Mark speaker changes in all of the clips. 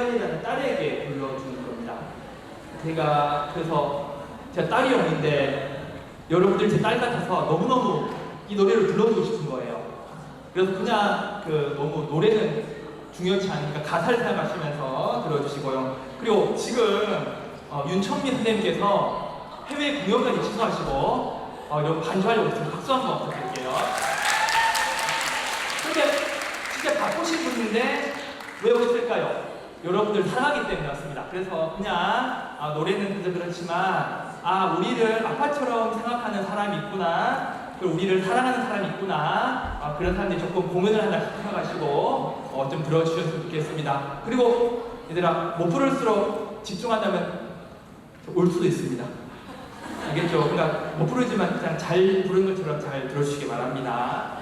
Speaker 1: 하연이라는 딸에게 불러주는 겁니다. 제가 그래서 제가 딸이 없는데 여러분들 제 딸 같아서 너무너무 이 노래를 불러주고 싶은 거예요. 그래서 그냥 그 너무 노래는 중요치 않으니까 가사를 생각하시면서 들어주시고요. 그리고 지금 어, 윤청민 선생님께서 해외 공연까지 취소하시고 어, 여러분 반주하려고 지금 박수 한 번 부탁드릴게요. 근데 진짜 바쁘신 분인데 왜 오셨을까요? 여러분들 사랑하기 때문에 왔습니다. 그래서 그냥 아, 노래는 그저 그렇지만 아 우리를 아빠처럼 생각하는 사람이 있구나. 그리고 우리를 사랑하는 사람이 있구나. 아, 그런 사람들이 조금 공연을 한다 생각하시고 어, 좀 들어주셨으면 좋겠습니다. 그리고 얘들아 못 부를수록 집중한다면 올 수도 있습니다. 알겠죠? 그러니까 못 부르지만 그냥 잘 부르는 것처럼 잘 들어주시기 바랍니다.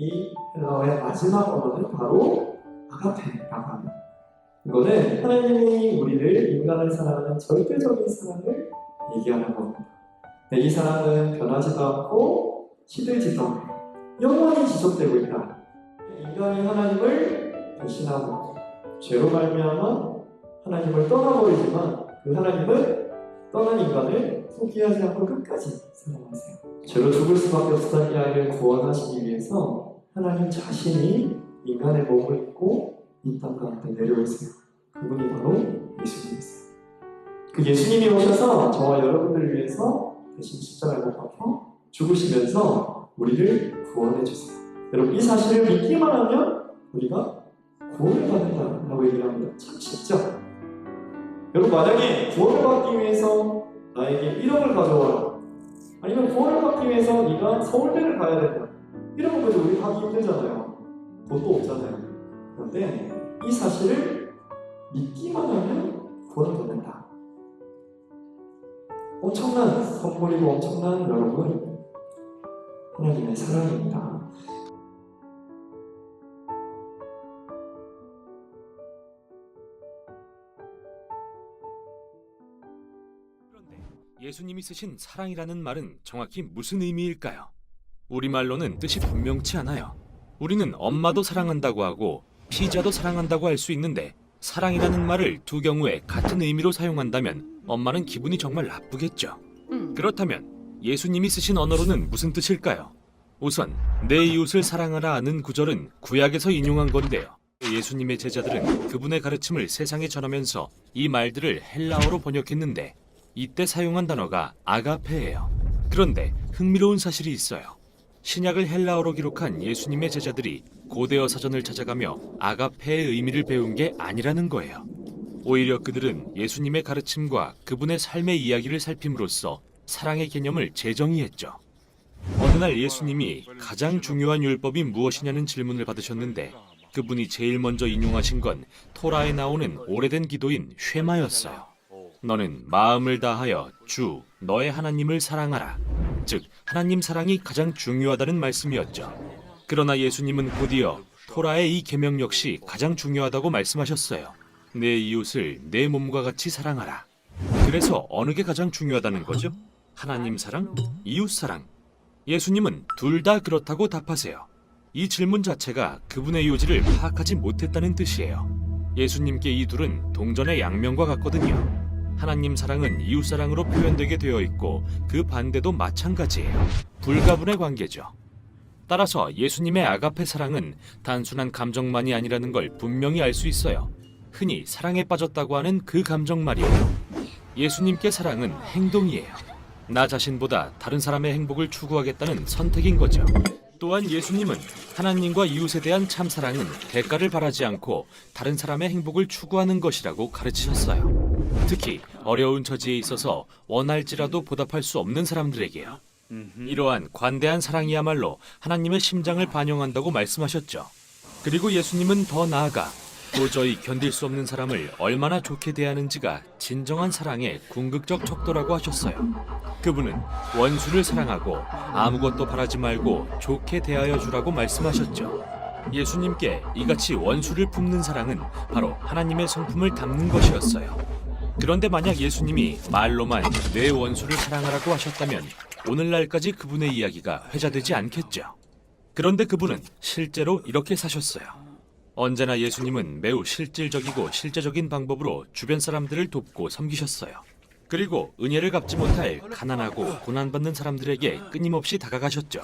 Speaker 1: 이
Speaker 2: 헬라어의 마지막 언어는 바로 아가페라고 합니다. 이거는 하나님이 우리를 인간을 사랑하는 절대적인 사랑을 얘기하는 겁니다. 네, 이 사랑은 변하지도 않고 시들지도 않고 영원히 지속되고 있다. 인간이 하나님을 배신하고 죄로 말미암아 하나님을 떠나버리지만 그 하나님은 떠난 인간을 포기하지 않고 끝까지 사랑하세요. 죄로 죽을 수밖에 없었던 이 아이를 구원하시기 위해서 하나님 자신이 인간의 몸을 입고 이 땅 가운데 내려오세요. 그분이 바로 예수님이세요. 그 예수님이 오셔서 저와 여러분들을 위해서 대신 십자가에 못 박혀 죽으시면서 우리를 구원해 주세요. 여러분 이 사실을 믿기만 하면 우리가 구원을 받는다라고 얘기를 합니다. 참 쉽죠? 여러분 만약에 구원을 받기 위해서 나에게 1억을 가져와라 아니면 구원을 받기 위해서 네가 서울대를 가야 된다 이런 것까지 우리 하기 힘들잖아요 돈도 없잖아요 그런데 이 사실을 믿기만 하면 구원 받는다. 엄청난 선물이고 엄청난 여러분 하나님의 사랑입니다.
Speaker 3: 예수님이 쓰신 사랑이라는 말은 정확히 무슨 의미일까요? 우리말로는 뜻이 분명치 않아요. 우리는 엄마도 사랑한다고 하고 피자도 사랑한다고 할 수 있는데 사랑이라는 말을 두 경우에 같은 의미로 사용한다면 엄마는 기분이 정말 나쁘겠죠. 그렇다면 예수님이 쓰신 언어로는 무슨 뜻일까요? 우선 내 이웃을 사랑하라 하는 구절은 구약에서 인용한 건데요. 예수님의 제자들은 그분의 가르침을 세상에 전하면서 이 말들을 헬라어로 번역했는데 이때 사용한 단어가 아가페예요. 그런데 흥미로운 사실이 있어요. 신약을 헬라어로 기록한 예수님의 제자들이 고대어 사전을 찾아가며 아가페의 의미를 배운 게 아니라는 거예요. 오히려 그들은 예수님의 가르침과 그분의 삶의 이야기를 살핌으로써 사랑의 개념을 재정의했죠. 어느 날 예수님이 가장 중요한 율법이 무엇이냐는 질문을 받으셨는데 그분이 제일 먼저 인용하신 건 토라에 나오는 오래된 기도인 쉐마였어요. 너는 마음을 다하여 주 너의 하나님을 사랑하라. 즉 하나님 사랑이 가장 중요하다는 말씀이었죠. 그러나 예수님은 곧이어 토라의 이 계명 역시 가장 중요하다고 말씀하셨어요. 내 이웃을 내 몸과 같이 사랑하라. 그래서 어느 게 가장 중요하다는 거죠? 하나님 사랑, 이웃 사랑. 예수님은 둘 다 그렇다고 답하세요. 이 질문 자체가 그분의 요지를 파악하지 못했다는 뜻이에요. 예수님께 이 둘은 동전의 양면과 같거든요. 하나님 사랑은 이웃 사랑으로 표현되게 되어 있고 그 반대도 마찬가지예요. 불가분의 관계죠. 따라서 예수님의 아가페 사랑은 단순한 감정만이 아니라는 걸 분명히 알 수 있어요. 흔히 사랑에 빠졌다고 하는 그 감정 말이에요. 예수님께 사랑은 행동이에요. 나 자신보다 다른 사람의 행복을 추구하겠다는 선택인 거죠. 또한 예수님은 하나님과 이웃에 대한 참 사랑은 대가를 바라지 않고 다른 사람의 행복을 추구하는 것이라고 가르치셨어요. 특히 어려운 처지에 있어서 원할지라도 보답할 수 없는 사람들에게요. 이러한 관대한 사랑이야말로 하나님의 심장을 반영한다고 말씀하셨죠. 그리고 예수님은 더 나아가 도저히 견딜 수 없는 사람을 얼마나 좋게 대하는지가 진정한 사랑의 궁극적 척도라고 하셨어요. 그분은 원수를 사랑하고 아무것도 바라지 말고 좋게 대하여 주라고 말씀하셨죠. 예수님께 이같이 원수를 품는 사랑은 바로 하나님의 성품을 담는 것이었어요. 그런데 만약 예수님이 말로만 내 원수를 사랑하라고 하셨다면 오늘날까지 그분의 이야기가 회자되지 않겠죠. 그런데 그분은 실제로 이렇게 사셨어요. 언제나 예수님은 매우 실질적이고 실제적인 방법으로 주변 사람들을 돕고 섬기셨어요. 그리고 은혜를 갚지 못할 가난하고 고난받는 사람들에게 끊임없이 다가가셨죠.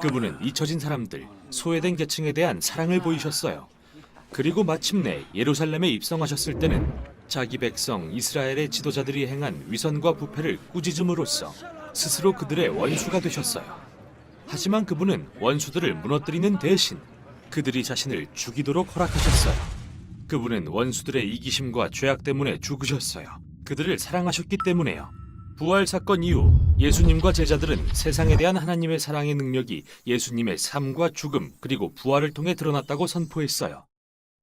Speaker 3: 그분은 잊혀진 사람들, 소외된 계층에 대한 사랑을 보이셨어요. 그리고 마침내 예루살렘에 입성하셨을 때는 자기 백성 이스라엘의 지도자들이 행한 위선과 부패를 꾸짖음으로써 스스로 그들의 원수가 되셨어요. 하지만 그분은 원수들을 무너뜨리는 대신 그들이 자신을 죽이도록 허락하셨어요. 그분은 원수들의 이기심과 죄악 때문에 죽으셨어요. 그들을 사랑하셨기 때문에요. 부활 사건 이후 예수님과 제자들은 세상에 대한 하나님의 사랑의 능력이 예수님의 삶과 죽음 그리고 부활을 통해 드러났다고 선포했어요.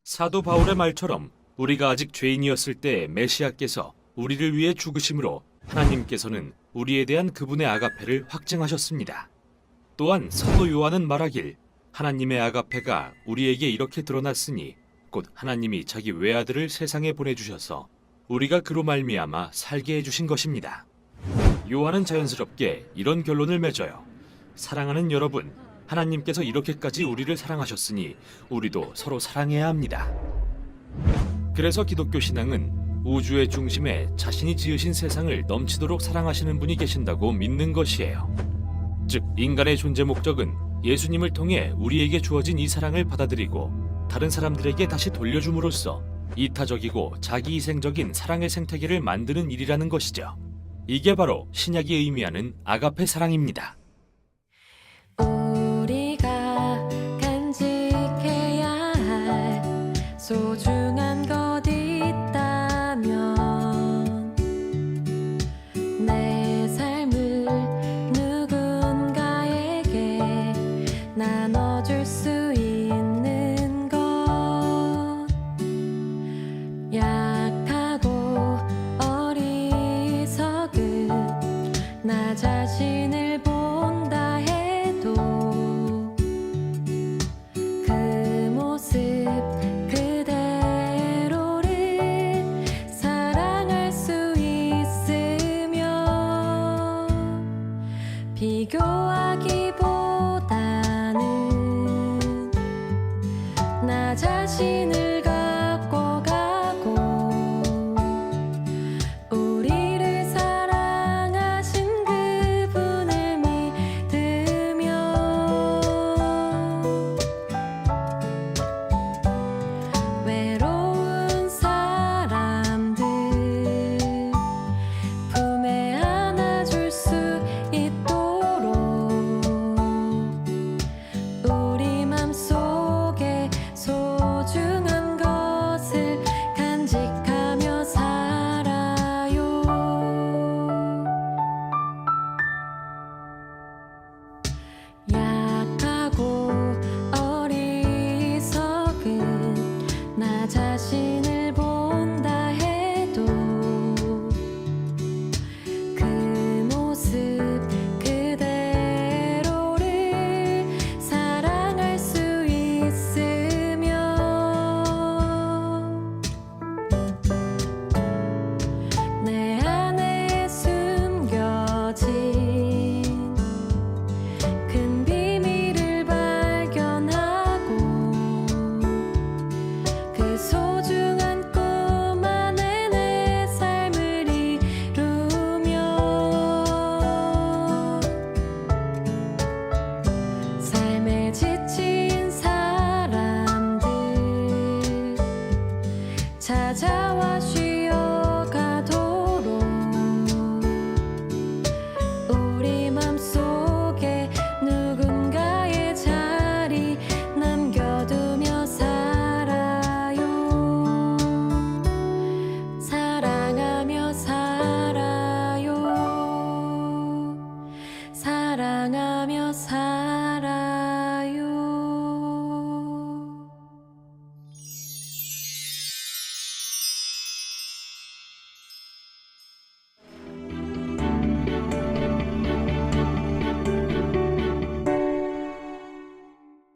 Speaker 3: 사도 바울의 말처럼 우리가 아직 죄인이었을 때 메시아께서 우리를 위해 죽으심으로 하나님께서는 우리에 대한 그분의 아가페를 확증하셨습니다. 또한 사도 요한은 말하길 하나님의 아가페가 우리에게 이렇게 드러났으니 곧 하나님이 자기 외아들을 세상에 보내주셔서 우리가 그로 말미암아 살게 해주신 것입니다. 요한은 자연스럽게 이런 결론을 맺어요. 사랑하는 여러분, 하나님께서 이렇게까지 우리를 사랑하셨으니 우리도 서로 사랑해야 합니다. 그래서 기독교 신앙은 우주의 중심에 자신이 지으신 세상을 넘치도록 사랑하시는 분이 계신다고 믿는 것이에요. 즉, 인간의 존재 목적은 예수님을 통해 우리에게 주어진 이 사랑을 받아들이고 다른 사람들에게 다시 돌려줌으로써 이타적이고 자기희생적인 사랑의 생태계를 만드는 일이라는 것이죠. 이게 바로 신약이 의미하는 아가페 사랑입니다.
Speaker 4: 日後は希望